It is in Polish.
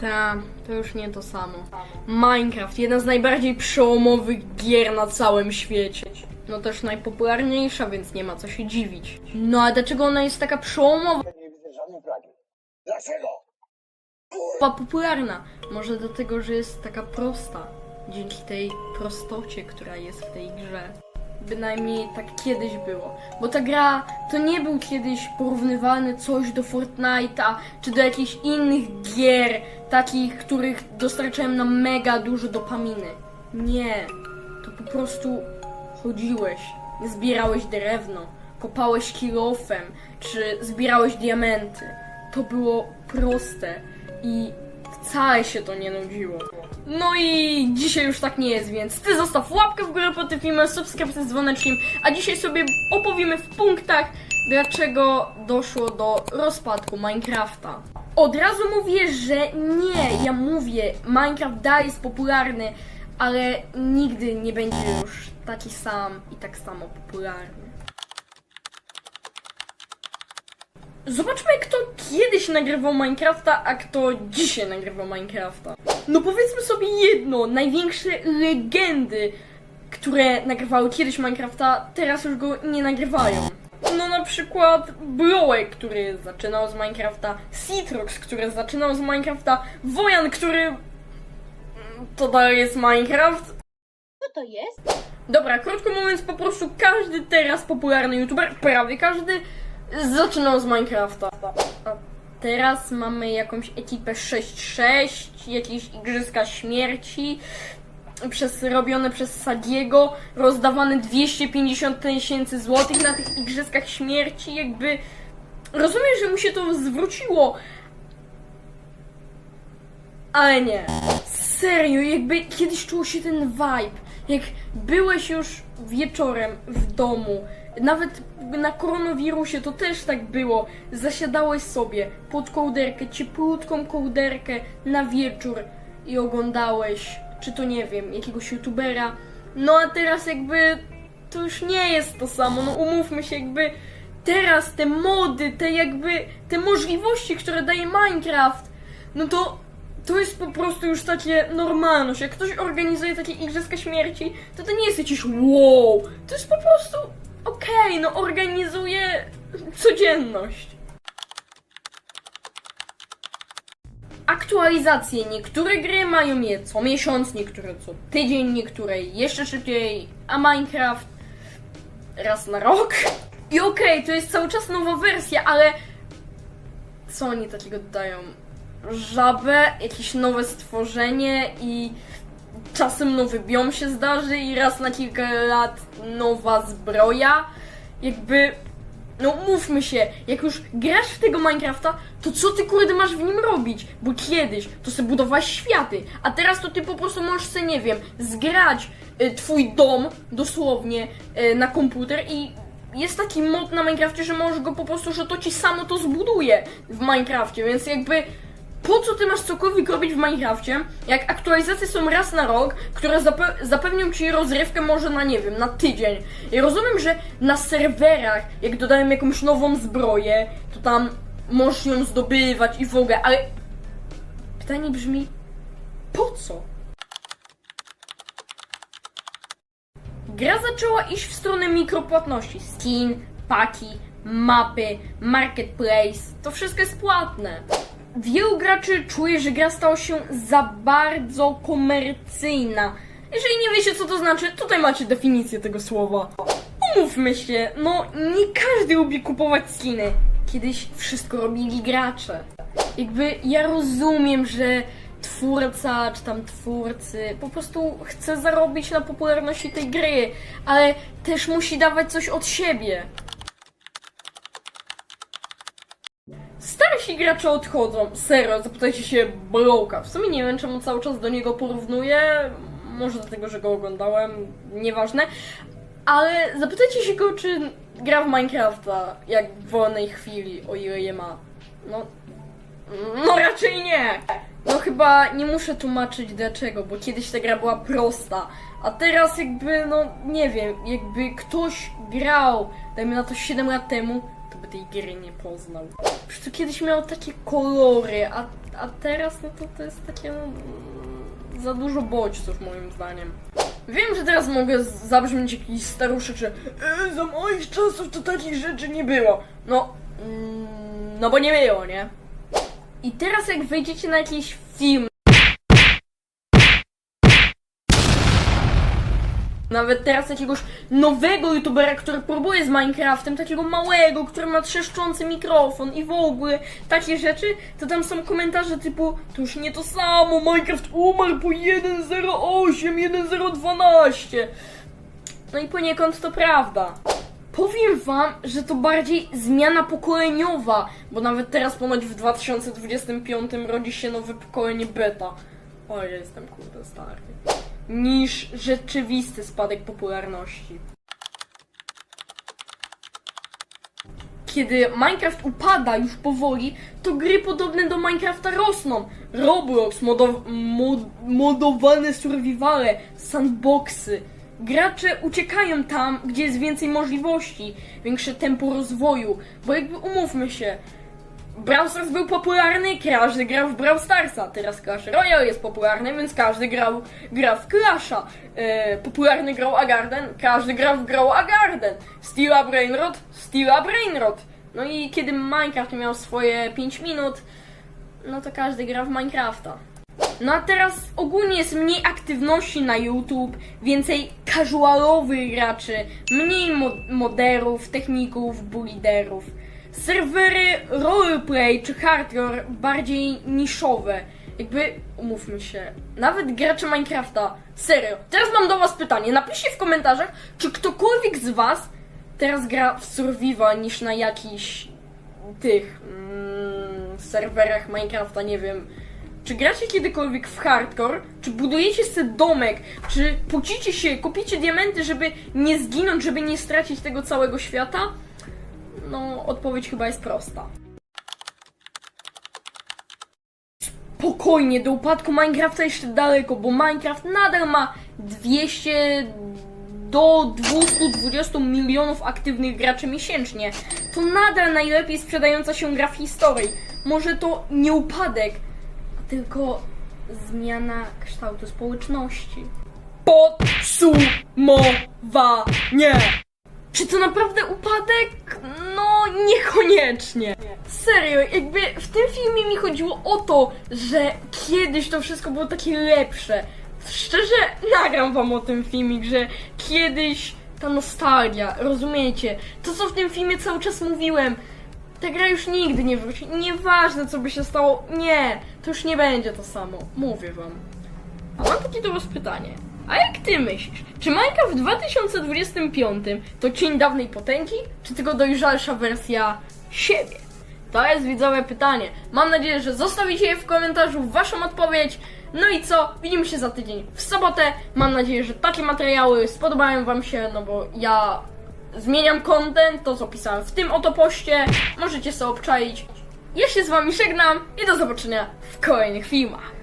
Ta, to już nie to samo. Minecraft, jedna z najbardziej przełomowych gier na całym świecie. No też najpopularniejsza, więc nie ma co się dziwić. No a dlaczego ona jest taka przełomowa? nie widzę żadnej. Dlaczego? popularna? Może dlatego, że jest taka prosta. Dzięki tej prostocie, która jest w tej grze. Bynajmniej tak kiedyś było. Bo ta gra to nie był kiedyś porównywany coś do Fortnite'a, czy do jakichś innych gier, takich, których dostarczałem nam mega dużo dopaminy. Nie. To po prostu chodziłeś, zbierałeś drewno, kopałeś kilofem, czy zbierałeś diamenty. To było proste i wcale się to nie nudziło. No i dzisiaj już tak nie jest, więc ty zostaw łapkę w górę pod tym filmem, subskrypcję z dzwoneczkiem, a dzisiaj sobie opowiemy w punktach, dlaczego doszło do rozpadku Minecrafta. Od razu mówię, że nie, ja mówię, Minecraft dalej jest popularny, ale nigdy nie będzie już taki sam i tak samo popularny. Zobaczmy, kto kiedyś nagrywał Minecrafta, a kto dzisiaj nagrywa Minecrafta. No powiedzmy sobie jedno, największe legendy, które nagrywały kiedyś Minecrafta, teraz już go nie nagrywają. No na przykład Blołek, który zaczynał z Minecrafta, Citrox, który zaczynał z Minecrafta, Wojan, który... mm, To dalej jest Minecraft, Co to jest? Dobra, krótko mówiąc, po prostu każdy teraz popularny youtuber, prawie każdy, zaczynał z Minecrafta. A teraz mamy jakąś ekipę 6-6, jakieś igrzyska śmierci, przez, robione przez Sadiego, rozdawane 250 tysięcy złotych na tych igrzyskach śmierci, jakby... Rozumiem, że mu się to zwróciło, ale nie. Serio, jakby kiedyś czuło się ten vibe. Jak byłeś już wieczorem w domu, nawet na koronawirusie to też tak było. Zasiadałeś sobie pod kołderkę, cieplutką kołderkę na wieczór i oglądałeś, czy to nie wiem, jakiegoś youtubera. No a teraz jakby to już nie jest to samo, no umówmy się, jakby teraz te mody, te jakby, te możliwości, które daje Minecraft, no to to jest po prostu już takie normalność. Jak ktoś organizuje takie igrzyska śmierci, to to nie jest jakieś wow. To jest po prostu okej, no organizuje codzienność. Aktualizacje. Niektóre gry mają je co miesiąc, niektóre co tydzień, niektóre jeszcze szybciej, a Minecraft raz na rok. I okej, to jest cały czas nowa wersja, ale co oni takiego dodają? Żabę, jakieś nowe stworzenie i czasem nowy biom się zdarzy i raz na kilka lat nowa zbroja. Jakby, no mówmy się, jak już grasz w tego Minecrafta, to co ty kurde masz w nim robić? Bo kiedyś to sobie budowałeś światy, a teraz to ty po prostu możesz sobie, nie wiem, zgrać y, twój dom dosłownie y, na komputer i jest taki mod na Minecrafcie, że możesz go po prostu, że to ci samo to zbuduje w Minecrafcie, więc jakby po co ty masz cokolwiek robić w Minecrafcie, jak aktualizacje są raz na rok, które zape zapewnią ci rozrywkę może na, nie wiem, na tydzień. I rozumiem, że na serwerach, jak dodają jakąś nową zbroję, to tam możesz ją zdobywać i w ogóle, ale pytanie brzmi, po co? Gra zaczęła iść w stronę mikropłatności. Skin, paki, mapy, marketplace. To wszystko jest płatne. Wielu graczy czuje, że gra stała się za bardzo komercyjna. Jeżeli nie wiecie, co to znaczy, tutaj macie definicję tego słowa. Umówmy się, no nie każdy lubi kupować skiny. Kiedyś wszystko robili gracze. Jakby ja rozumiem, że twórca czy tam twórcy po prostu chce zarobić na popularności tej gry, ale też musi dawać coś od siebie. Gracze odchodzą. Serio, zapytajcie się Blowka. W sumie nie wiem, czemu cały czas do niego porównuję. Może dlatego, że go oglądałem, nieważne. Ale zapytajcie się go, czy gra w Minecrafta jak w wolnej chwili, o ile je ma. No, no raczej nie. No chyba nie muszę tłumaczyć dlaczego, bo kiedyś ta gra była prosta, a teraz jakby, no nie wiem, jakby ktoś grał, dajmy na to 7 lat temu, by tej gry nie poznał. Przecież to kiedyś miało takie kolory, a, a teraz no to, to jest takie no, mm, za dużo bodźców moim zdaniem. Wiem, że teraz mogę zabrzmieć jakiś staruszek, że e, za moich czasów to takich rzeczy nie było. No, mm, no bo nie było, nie? I teraz jak wejdziecie na jakiś film, Nawet teraz jakiegoś nowego youtubera, który próbuje z Minecraftem, takiego małego, który ma trzeszczący mikrofon i w ogóle takie rzeczy, to tam są komentarze typu to już nie to samo, Minecraft umarł po 1.08, 1.012. No i poniekąd to prawda. Powiem wam, że to bardziej zmiana pokoleniowa, bo nawet teraz ponoć w 2025 rodzi się nowe pokolenie beta. O, ja jestem kurde stary. Niż rzeczywisty spadek popularności. Kiedy Minecraft upada już powoli, to gry podobne do Minecrafta rosną. Roblox, mod, modowane survivale, sandboxy. Gracze uciekają tam, gdzie jest więcej możliwości, większe tempo rozwoju, bo jakby umówmy się, Brawl Stars był popularny, każdy grał w Brawl Starsa. Teraz Clash Royale jest popularny, więc każdy grał, gra w Clasha. E, popularny grał Agarden, każdy grał w grał Agarden. Steela Brainrot, Steela Brainrot. No i kiedy Minecraft miał swoje 5 minut, no to każdy grał w Minecrafta. No a teraz ogólnie jest mniej aktywności na YouTube, więcej casualowych graczy, mniej mo- moderów, techników, builderów. Serwery roleplay czy hardcore bardziej niszowe. Jakby, umówmy się, nawet gracze Minecrafta, serio. Teraz mam do was pytanie, napiszcie w komentarzach, czy ktokolwiek z was teraz gra w survival niż na jakichś tych mm, serwerach Minecrafta, nie wiem. Czy gracie kiedykolwiek w hardcore? Czy budujecie sobie domek? Czy pocicie się, kupicie diamenty, żeby nie zginąć, żeby nie stracić tego całego świata? No, odpowiedź chyba jest prosta. Spokojnie, do upadku Minecrafta jeszcze daleko, bo Minecraft nadal ma 200 do 220 milionów aktywnych graczy miesięcznie. To nadal najlepiej sprzedająca się gra w historii. Może to nie upadek, tylko zmiana kształtu społeczności. Podsumowanie! Czy to naprawdę upadek? Niekoniecznie. Serio, jakby w tym filmie mi chodziło o to, że kiedyś to wszystko było takie lepsze. Szczerze, nagram wam o tym filmik, że kiedyś ta nostalgia, rozumiecie? To, co w tym filmie cały czas mówiłem, ta gra już nigdy nie wróci. Nieważne, co by się stało, nie, to już nie będzie to samo. Mówię wam. A mam takie do was pytanie. A jak ty myślisz? Czy Minecraft w 2025 to cień dawnej potęgi, czy tylko dojrzalsza wersja siebie? To jest widzowe pytanie. Mam nadzieję, że zostawicie je w komentarzu waszą odpowiedź. No i co? Widzimy się za tydzień w sobotę. Mam nadzieję, że takie materiały spodobają wam się, no bo ja zmieniam content, to co pisałem w tym oto poście. Możecie sobie obczaić. Ja się z wami żegnam i do zobaczenia w kolejnych filmach.